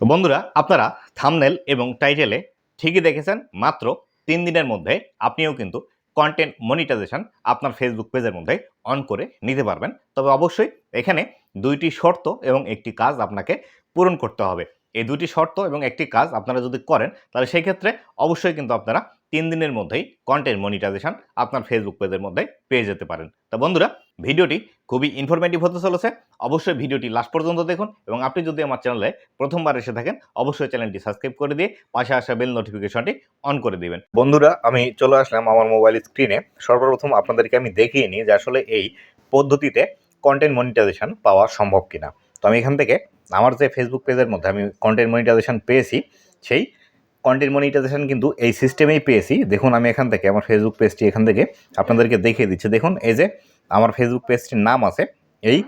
তো বন্ধুরা, আপনারা থামনেল এবং টাইটেলে ঠিকই দেখেছেন, মাত্র তিন দিনের মধ্যে আপনিও কিন্তু কন্টেন্ট মনিটাইজেশন আপনার ফেসবুক পেজের মধ্যে অন করে নিতে পারবেন। তবে অবশ্যই এখানে দুইটি শর্ত এবং একটি কাজ আপনাকে পূরণ করতে হবে। এই দুটি শর্ত এবং একটি কাজ আপনারা যদি করেন, তাহলে সেই ক্ষেত্রে অবশ্যই কিন্তু আপনারা তিন দিনের মধ্যেই কন্টেন্ট মনিটাইজেশন আপনার ফেসবুক পেজের মধ্যে পেয়ে যেতে পারেন। তা বন্ধুরা, ভিডিওটি খুবই ইনফরমেটিভ হতে চলেছে। অবশ্যই ভিডিওটি লাস্ট পর্যন্ত দেখুন এবং আপনি যদি আমার চ্যানেলে প্রথমবার এসে থাকেন, অবশ্যই চ্যানেলটি সাবস্ক্রাইব করে দিয়ে পাশে আসা বেল নোটিফিকেশনটি অন করে দিবেন। বন্ধুরা, আমি চলে আসলাম আমার মোবাইল স্ক্রিনে সর্বপ্রথম আপনাদেরকে আমি দেখিয়ে নিই যে আসলে এই পদ্ধতিতে কন্টেন্ট মনিটাইজেশন পাওয়া সম্ভব কিনা। তো আমি এখান থেকে আমার যে ফেসবুক পেজের মধ্যে আমি কন্টেন্ট মনিটাইজেশন পেয়েছি, সেই কন্টেন্ট মনিটাইজেশন কিন্তু এই সিস্টেমেই পেয়েছি। দেখুন, আমি এখান থেকে, আমার ফেসবুক পেজটি এখান থেকে আপনাদেরকে দেখিয়ে দিচ্ছি। দেখুন, এই যে আমার ফেসবুক পেজটির নাম আছে, এই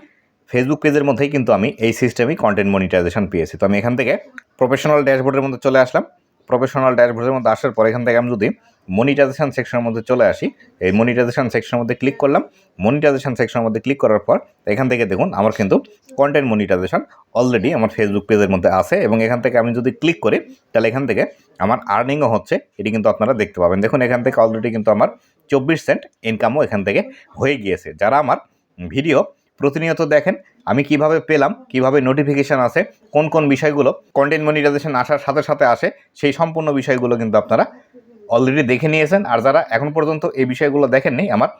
ফেসবুক পেজের মধ্যেই কিন্তু আমি এই সিস্টেমেই কন্টেন্ট মনিটাইজেশন পেয়েছি। তো আমি এখান থেকে প্রফেশনাল ড্যাশবোর্ডের মধ্যে চলে আসলাম। প্রফেশনাল ড্যাশবোর্ডের মধ্যে আসার পর এখান থেকে আমি যদি মনিটাইজেশন সেকশনের মধ্যে চলে আসি, এই মনিটাইজেশন সেকশনের মধ্যে ক্লিক করলাম। মনিটাইজেশন সেকশনের মধ্যে ক্লিক করার পর এখান থেকে দেখুন, আমার কিন্তু কন্টেন্ট মনিটাইজেশন অলরেডি আমার ফেসবুক পেজের মধ্যে আছে এবং এখান থেকে আমি যদি ক্লিক করি, তাহলে এখান থেকে আমার আর্নিংও হচ্ছে, এটি কিন্তু আপনারা দেখতে পাবেন। দেখুন, এখান থেকে অলরেডি কিন্তু আমার চব্বিশ সেন্ট ইনকামও এখান থেকে হয়ে গিয়েছে। যারা আমার ভিডিও প্রতিনিয়ত দেখেন আমি কীভাবে পেলাম, কীভাবে নোটিফিকেশান আসে, কোন কোন বিষয়গুলো কন্টেন্ট মনিটাইজেশন আসার সাথে সাথে আসে, সেই সম্পূর্ণ বিষয়গুলো কিন্তু আপনারা অলরেডি দেখে নিয়েছেন। আর যারা এখন পর্যন্ত এই বিষয়গুলো দেখেননি, আমার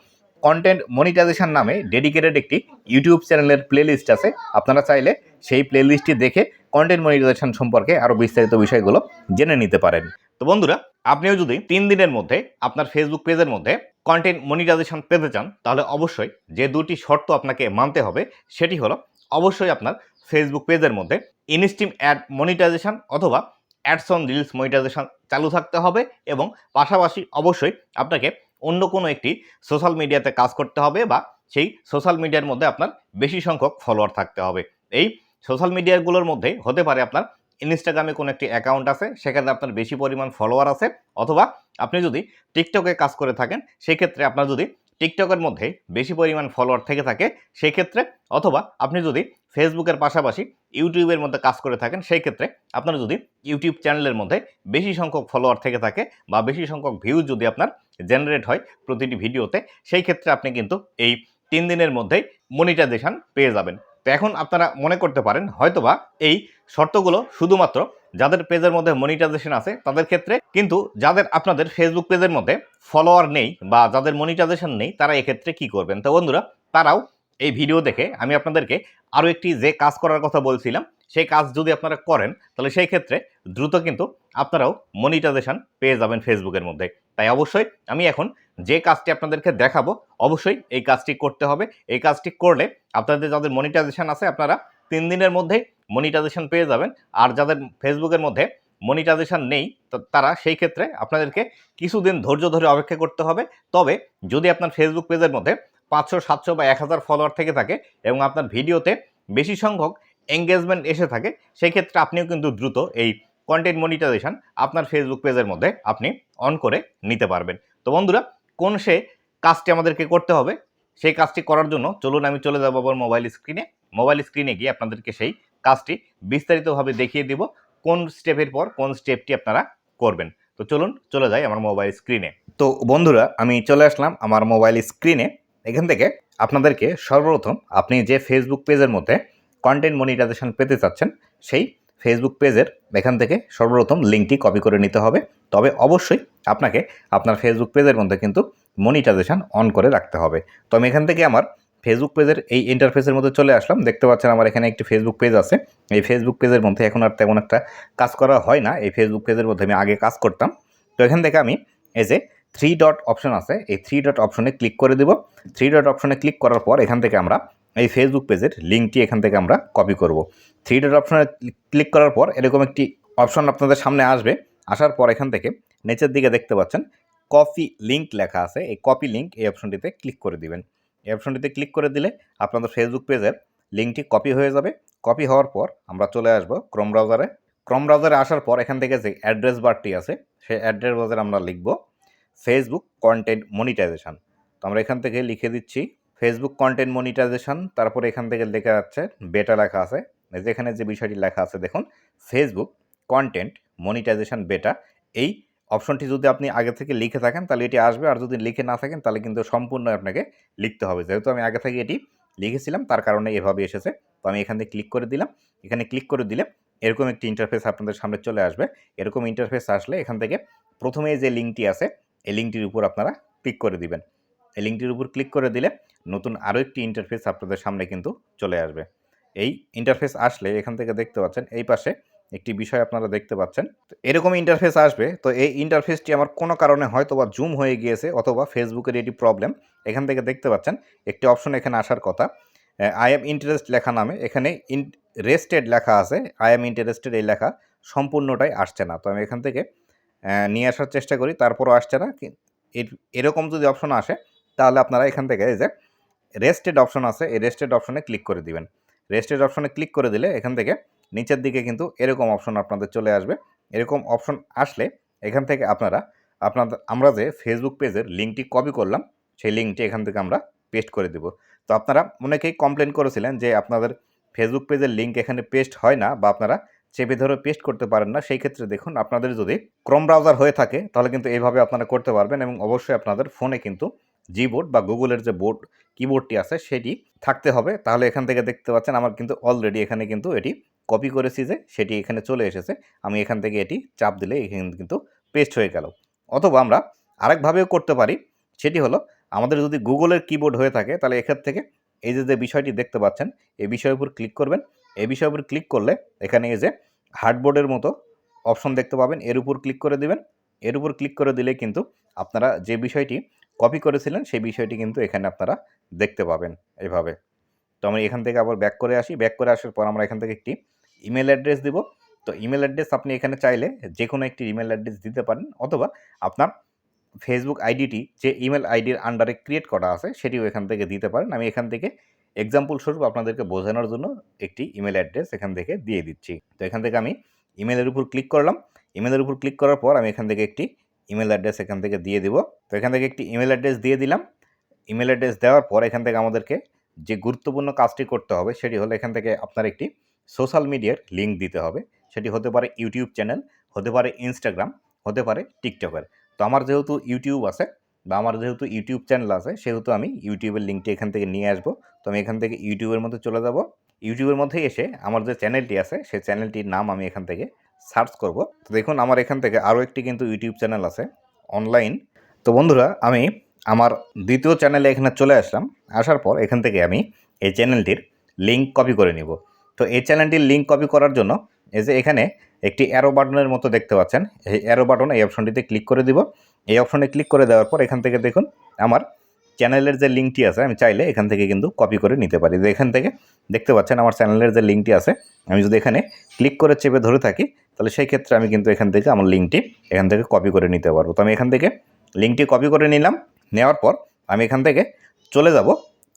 কন্টেন্ট মনিটাইজেশন নামে ডেডিকেটেড একটি ইউটিউব চ্যানেলের প্লেলিস্ট আছে। আপনারা চাইলে সেই প্লেলিস্টটি দেখে কন্টেন্ট মনিটাইজেশন সম্পর্কে আরও বিস্তারিত বিষয়গুলো জেনে নিতে পারেন। তো বন্ধুরা, আপনিও যদি তিন দিনের মধ্যে আপনার ফেসবুক পেজের মধ্যে কন্টেন্ট মনিটাইজেশন পেতে চান, তাহলে অবশ্যই যে দুটি শর্ত আপনাকে মানতে হবে, সেটি হলো অবশ্যই আপনার ফেসবুক পেজের মধ্যে ইনস্টিম অ্যাড মনিটাইজেশন অথবা অ্যাডস অন রিলস মনিটাইজেশন চালু থাকতে হবে এবং পাশাপাশি অবশ্যই আপনাকে অন্য কোনো একটি সোশ্যাল মিডিয়াতে কাজ করতে হবে বা সেই সোশ্যাল মিডিয়ার মধ্যে আপনার বেশি সংখ্যক ফলোয়ার থাকতে হবে। এই সোশ্যাল মিডিয়াগুলোর মধ্যে হতে পারে আপনার ইনস্টাগ্রামে কোনো একটি অ্যাকাউন্ট আছে সেখানে আপনার বেশি পরিমাণ ফলোয়ার আছে, অথবা আপনি যদি টিকটকে কাজ করে থাকেন, সেক্ষেত্রে আপনার যদি টিকটকের মধ্যে বেশি পরিমাণ ফলোয়ার থেকে থাকে সেই ক্ষেত্রে অথবা আপনি যদি ফেসবুকের পাশাপাশি ইউটিউবের মধ্যে কাজ করে থাকেন সেই ক্ষেত্রে আপনার যদি ইউটিউব চ্যানেলের মধ্যে বেশি সংখ্যক ফলোয়ার থেকে থাকে বা বেশি সংখ্যক ভিউ যদি আপনার জেনারেট হয় প্রতিটি ভিডিওতে সেই ক্ষেত্রে আপনি কিন্তু এই তিন দিনের মধ্যেই মনিটাইজেশন পেয়ে যাবেন। তো এখন আপনারা মনে করতে পারেন, হয়তোবা এই শর্তগুলো শুধুমাত্র যাদের পেজের মধ্যে মনিটাইজেশন আছে তাদের ক্ষেত্রে, কিন্তু যাদের আপনাদের ফেসবুক পেজের মধ্যে ফলোয়ার নেই বা যাদের মনিটাইজেশন নেই, তারা এক্ষেত্রে কি করবেন? তো বন্ধুরা, তারাও এই ভিডিও দেখে আমি আপনাদেরকে আরও একটি যে কাজ করার কথা বলছিলাম, সেই কাজ যদি আপনারা করেন, তাহলে সেই ক্ষেত্রে দ্রুত কিন্তু আপনারাও মনিটাইজেশন পেয়ে যাবেন ফেসবুকের মধ্যে। তাই অবশ্যই আমি এখন যে কাজটি আপনাদেরকে দেখাবো, অবশ্যই এই কাজটি করতে হবে। এই কাজটি করলে আপনাদের যাদের মনিটাইজেশন আছে, আপনারা তিন দিনের মধ্যেই মনিটাইজেশন পেয়ে যাবেন। আর যাদের ফেসবুকের মধ্যে মনিটাইজেশন নেই, তো, তারা সেই ক্ষেত্রে আপনাদেরকে কিছুদিন ধৈর্য ধরে অপেক্ষা করতে হবে। তবে যদি আপনার ফেসবুক পেজের মধ্যে পাঁচশো, সাতশো বা এক হাজার ফলোয়ার থেকে থাকে এবং আপনার ভিডিওতে বেশি সংখ্যক এঙ্গেজমেন্ট এসে থাকে, সেই ক্ষেত্রে আপনিও কিন্তু দ্রুত এই কন্টেন্ট মনিটাইজেশন আপনার ফেসবুক পেজের মধ্যে আপনি অন করে নিতে পারবেন। তো বন্ধুরা, কোন সে কাজটি আমাদেরকে করতে হবে, সেই কাজটি করার জন্য চলুন আমি চলে যাব আবার মোবাইল স্ক্রিনে মোবাইল স্ক্রিনে গিয়ে আপনাদেরকে সেই কাজটি বিস্তারিতভাবে দেখিয়ে দিব, কোন স্টেপের পর কোন স্টেপটি আপনারা করবেন। তো চলুন চলে যাই আমার মোবাইল স্ক্রিনে তো বন্ধুরা, আমি চলে আসলাম আমার মোবাইল স্ক্রিনে এখান থেকে আপনাদেরকে সর্বপ্রথম আপনি যে ফেসবুক পেজের মধ্যে কন্টেন্ট মনিটাইজেশন পেতে চাচ্ছেন, সেই ফেসবুক পেজের এখান থেকে সর্বপ্রথম লিঙ্কটি কপি করে নিতে হবে। তবে অবশ্যই আপনাকে আপনার ফেসবুক পেজের মধ্যে কিন্তু মনিটাইজেশন অন করে রাখতে হবে। তো আমি এখান থেকে আমার ফেসবুক পেজের এই ইন্টারফেসের মধ্যে চলে আসলাম। দেখতে পাচ্ছেন আমার এখানে একটি ফেসবুক পেজ আছে। এই ফেসবুক পেজের মধ্যে এখন আর তেমন একটা কাজ করা হয় না। এই ফেসবুক পেজের মধ্যে আমি আগে কাজ করতাম। তো এখান থেকে আমি এই যে থ্রি ডট অপশন আছে, এই থ্রি ডট অপশনে ক্লিক করে দেব। থ্রি ডট অপশনে ক্লিক করার পর এখান থেকে আমরা এই ফেসবুক পেজের লিঙ্কটি এখান থেকে আমরা কপি করব। থ্রি ডট অপশনে ক্লিক করার পর এরকম একটি অপশন আপনাদের সামনে আসবে। আসার পর এখান থেকে নিচের দিকে দেখতে পাচ্ছেন কপি লিঙ্ক লেখা আছে। এই কপি লিঙ্ক এই অপশনটিতে ক্লিক করে দিবেন। এই অপশনটিতে ক্লিক করে দিলে আপনাদের ফেসবুক পেজের লিঙ্কটি কপি হয়ে যাবে। কপি হওয়ার পর আমরা চলে আসব ক্রোম ব্রাউজারে ক্রোম ব্রাউজারে আসার পর এখান থেকে যে অ্যাড্রেস বারটি আছে, সেই অ্যাড্রেস বাজারে আমরা লিখব ফেসবুক কন্টেন্ট মনিটাইজেশন তো আমরা এখান থেকে লিখে দিচ্ছি ফেসবুক কন্টেন্ট মনিটাইজেশন তারপরে এখান থেকে লেখা যাচ্ছে বেটা লেখা আছে। যেখানে যে বিষয়টি লেখা আছে, দেখুন ফেসবুক কন্টেন্ট মনিটাইজেশন বেটা এই অপশনটি যদি আপনি আগে থেকে লিখে থাকেন, তাহলে এটি আসবে। আর যদি লিখে না থাকেন, তাহলে কিন্তু সম্পূর্ণ আপনাকে লিখতে হবে। যেহেতু আমি আগে থেকে এটি লিখেছিলাম, তার কারণে এভাবে এসেছে। তো আমি এখান থেকে ক্লিক করে দিলাম। এখানে ক্লিক করে দিলে এরকম একটি ইন্টারফেস আপনাদের সামনে চলে আসবে। এরকম ইন্টারফেস আসলে এখান থেকে প্রথমে যে লিঙ্কটি আছে, এই লিঙ্কটির উপর আপনারা ক্লিক করে দিবেন। এই লিঙ্কটির উপর ক্লিক করে দিলে নতুন আরও একটি ইন্টারফেস আপনাদের সামনে কিন্তু চলে আসবে। এই ইন্টারফেস আসলে এখান থেকে দেখতে পাচ্ছেন, এই পাশে একটি বিষয় আপনারা দেখতে পাচ্ছেন। তো এরকম ইন্টারফেস আসবে, তো এই ইন্টারফেসটি আমার কোনো কারণে হয়তো বা জুম হয়ে গিয়েছে অথবা ফেসবুকের এটি প্রবলেম এখান থেকে দেখতে পাচ্ছেন, একটি অপশন এখানে আসার কথা। আই এম ইন্টারেস্ট লেখা নামে, এখানে ইন রেস্টেড লেখা আছে আই এম ইন্টারেস্টেড এই লেখা সম্পূর্ণটাই আসছে না। তো আমি এখান থেকে নিয়ে আসার চেষ্টা করি, তারপরও আসছে না। এর- এরকম যদি অপশন আসে তাহলে আপনারা এখান থেকে এই যে রেস্টেড অপশন আছে, এই রেস্টেড অপশনে ক্লিক করে দিবেন। রেস্টেড অপশনে ক্লিক করে দিলে এখান থেকে নিচের দিকে কিন্তু এরকম অপশন আপনাদের চলে আসবে। এরকম অপশন আসলে এখান থেকে আপনারা, আপনাদের, আমরা যে ফেসবুক পেজের লিঙ্কটি কপি করলাম, সেই লিঙ্কটি এখান থেকে আমরা পেস্ট করে দেব। তো আপনারা অনেকেই কমপ্লেন করেছিলেন যে আপনাদের ফেসবুক পেজের লিঙ্ক এখানে পেস্ট হয় না বা আপনারা চেপে ধরে পেস্ট করতে পারেন না। সেই ক্ষেত্রে দেখুন, আপনাদের যদি ক্রোম ব্রাউজার হয়ে থাকে, তাহলে কিন্তু এইভাবে আপনারা করতে পারবেন এবং অবশ্যই আপনাদের ফোনে কিন্তু জিবোর্ড বা গুগলের যে বোর্ড কিবোর্ডটি আছে সেটি থাকতে হবে। তাহলে এখান থেকে দেখতে পাচ্ছেন আমার কিন্তু অলরেডি এখানে কিন্তু এটি কপি করেছি যে সেটি এখানে চলে এসেছে। আমি এখান থেকে এটি চাপ দিলে এখানে কিন্তু পেস্ট হয়ে গেল। অথবা আমরা আরেকভাবেও করতে পারি। সেটি হলো আমাদের যদি গুগলের কিবোর্ড হয়ে থাকে তাহলে এখান থেকে এই যে যে বিষয়টি দেখতে পাচ্ছেন এই বিষয়ের উপর ক্লিক করবেন। এই বিষয়ের উপর ক্লিক করলে এখানে এই যে হার্ডবোর্ডের মতো অপশন দেখতে পাবেন। এর উপর ক্লিক করে দিবেন। এর উপর ক্লিক করে দিলে কিন্তু আপনারা যে বিষয়টি কপি করেছিলেন, সেই বিষয়টি কিন্তু এখানে আপনারা দেখতে পাবেন এইভাবে তো আমি এখান থেকে আবার ব্যাক করে আসি। ব্যাক করে আসার পর আমরা এখান থেকে একটি ইমেল অ্যাড্রেস দিব। তো ইমেল অ্যাড্রেস আপনি এখানে চাইলে যে কোনো একটি ইমেল অ্যাড্রেস দিতে পারেন অথবা আপনার ফেসবুক আইডিটি যে ইমেল আইডির আন্ডারে ক্রিয়েট করা আছে, সেটিও এখান থেকে দিতে পারেন। আমি এখান থেকে এক্সাম্পল স্বরূপ আপনাদেরকে বোঝানোর জন্য একটি ইমেল অ্যাড্রেস এখান থেকে দিয়ে দিচ্ছি। তো এখান থেকে আমি ইমেলের উপর ক্লিক করলাম। ইমেলের উপর ক্লিক করার পর আমি এখান থেকে একটি ইমেল অ্যাড্রেস এখান থেকে দিয়ে দিব। তো এখান থেকে একটি ইমেল অ্যাড্রেস দিয়ে দিলাম। ইমেল অ্যাড্রেস দেওয়ার পর এখান থেকে আমাদেরকে যে গুরুত্বপূর্ণ কাজটি করতে হবে সেটি হলো এখান থেকে আপনার একটি সোশ্যাল মিডিয়ার লিঙ্ক দিতে হবে। সেটি হতে পারে ইউটিউব চ্যানেল হতে পারে ইনস্টাগ্রাম হতে পারে টিকটকের তো আমার যেহেতু ইউটিউব আছে বা আমার যেহেতু ইউটিউব চ্যানেল আছে, সেহেতু আমি ইউটিউবের লিঙ্কটি এখান থেকে নিয়ে আসব। তো আমি এখান থেকে ইউটিউবের মধ্যে চলে যাব। ইউটিউবের মধ্যে এসে আমার যে চ্যানেলটি আছে, সেই চ্যানেলটির নাম আমি এখান থেকে সার্চ করব। তো দেখুন, আমার এখান থেকে আরও একটি কিন্তু ইউটিউব চ্যানেল আছে, অনলাইন। তো বন্ধুরা, আমি আমার দ্বিতীয় চ্যানেলে এখানে চলে আসলাম। আসার পর এখান থেকে আমি এই চ্যানেলটির লিঙ্ক কপি করে নিব। তো এই চ্যানেলটির লিঙ্ক কপি করার জন্য এই যে এখানে একটি অ্যারো বাটনের মতো দেখতে পাচ্ছেন। এই অ্যারো বাটন এই অপশনটিতে ক্লিক করে দিব। এই অপশনে ক্লিক করে দেওয়ার পর এখান থেকে দেখুন, আমার চ্যানেলের যে লিঙ্কটি আছে, আমি চাইলে এখান থেকে কিন্তু কপি করে নিতে পারি। এখান থেকে দেখতে পাচ্ছেন, আমার চ্যানেলের যে লিঙ্কটি আছে, আমি যদি এখানে ক্লিক করে চেপে ধরে থাকি তাহলে সেই ক্ষেত্রে আমি কিন্তু এখান থেকে আমার লিঙ্কটি এখান থেকে কপি করে নিতে পারব। তো আমি এখান থেকে লিঙ্কটি কপি করে নিলাম। নেওয়ার পর আমি এখান থেকে চলে যাব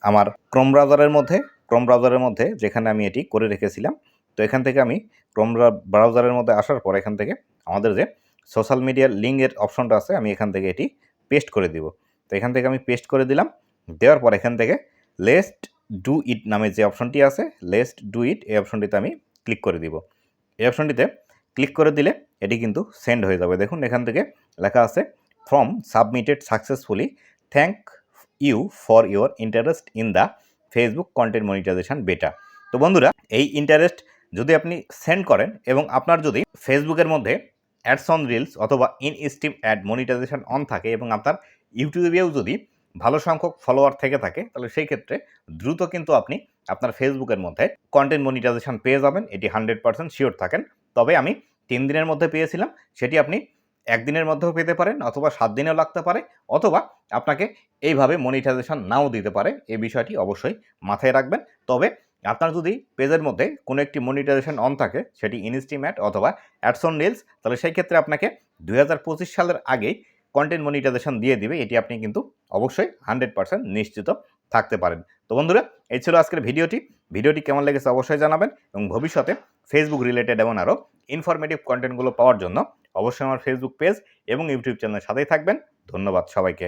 আমার ক্রোম ব্রাউজারের মধ্যে। ক্রোম ব্রাউজারের মধ্যে যেখানে আমি এটি করে রেখেছিলাম। তো এখান থেকে আমি ক্রোম ব্রাউজারের মধ্যে আসার পর এখান থেকে আমাদের যে সোশ্যাল মিডিয়ার লিঙ্কের অপশনটা আছে, আমি এখান থেকে এটি পেস্ট করে দিব। তো এখান থেকে আমি পেস্ট করে দিলাম। দেওয়ার পর এখান থেকে লেস্ট ডু ইট নামে যে অপশনটি আছে লেস্ট ডু ইট এই অপশনটিতে আমি ক্লিক করে দিব। এই অপশনটিতে ক্লিক করে দিলে এটি কিন্তু সেন্ড হয়ে যাবে। দেখুন, এখান থেকে লেখা আছে, form submitted successfully, thank you for your interest in the Facebook content monetisation beta. তো বন্ধুরা, এই ইন্টারেস্ট যদি আপনি সেন্ড করেন এবং আপনার যদি ফেসবুকের মধ্যে অ্যাডস অন রিলস অথবা in stream ad monetisation on থাকে এবং আপনার ইউটিউবেও যদি ভালো সংখ্যক ফলোয়ার থেকে থাকে, তাহলে সেই ক্ষেত্রে দ্রুত কিন্তু আপনি আপনার ফেসবুকের মধ্যে কন্টেন্ট মনিটাইজেশন পেয়ে যাবেন। এটি হান্ড্রেড পার্সেন্ট শিওর থাকেন। তবে আমি তিন দিনের মধ্যে পেয়েছিলাম, সেটি আপনি একদিনের মধ্যেও পেতে পারেন অথবা সাত দিনেও লাগতে পারে, অথবা আপনাকে এইভাবে মনিটাইজেশন নাও দিতে পারে, এই বিষয়টি অবশ্যই মাথায় রাখবেন। তবে আপনার যদি পেজের মধ্যে কোনো একটি মনিটাইজেশন অন থাকে, সেটি ইনস্টিম্যাট অথবা অ্যাডসন রিলস তাহলে সেই ক্ষেত্রে আপনাকে দু হাজার পঁচিশ সালের আগেই কন্টেন্ট মনিটাইজেশন দিয়ে দিবে, এটি আপনি কিন্তু অবশ্যই হান্ড্রেড পার্সেন্ট নিশ্চিত থাকতে পারেন। তো বন্ধুরা, এই ছিল আজকের ভিডিওটি। ভিডিওটি কেমন লেগেছে অবশ্যই জানাবেন এবং ভবিষ্যতে ফেসবুক রিলেটেড এমন আরও ইনফরমেটিভ কন্টেন্টগুলো পাওয়ার জন্য অবশ্যই আমার ফেসবুক পেজ এবং ইউটিউব চ্যানেলের সাথেই থাকবেন। ধন্যবাদ সবাইকে।